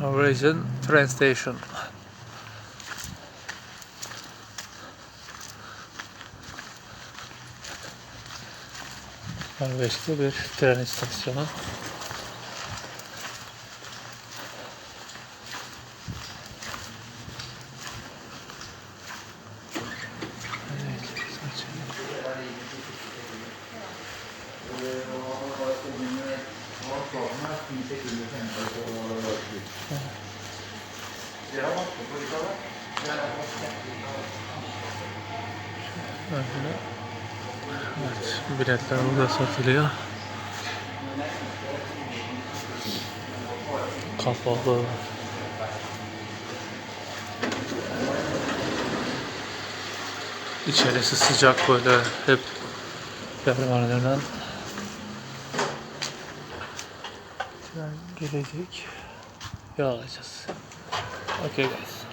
Norwegian train station. Norveç'te bir tren istasyonu. Evet, saçma. Böyle. Evet, biletler burada satılıyor. Kapalı. İçerisi sıcak böyle hep pervaneden tren gelecek. Yağ alacağız. Okay guys.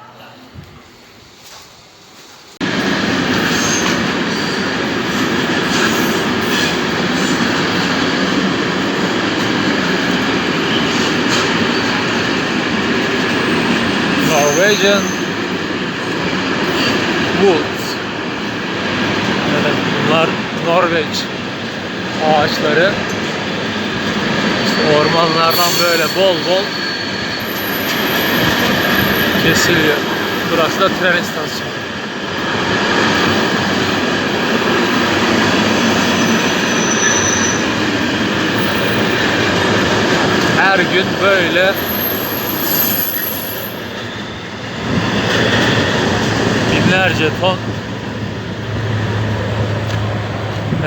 Norwegian Woods. Evet, bunlar Norveç ağaçları. İşte ormanlardan böyle bol bol kesiliyor. Burası da tren istasyonu. Her gün böyle binlerce ton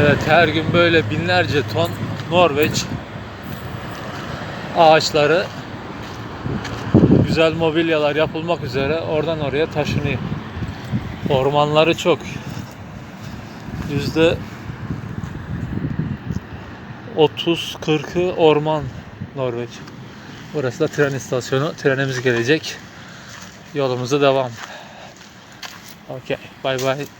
Evet her gün böyle binlerce ton Norveç ağaçları güzel mobilyalar yapılmak üzere oradan oraya taşınıyor. Ormanları çok. Yüzde 30-40'ı orman Norveç. Burası da tren istasyonu. Trenimiz gelecek. Yolumuza devam. Okay. Bye bye.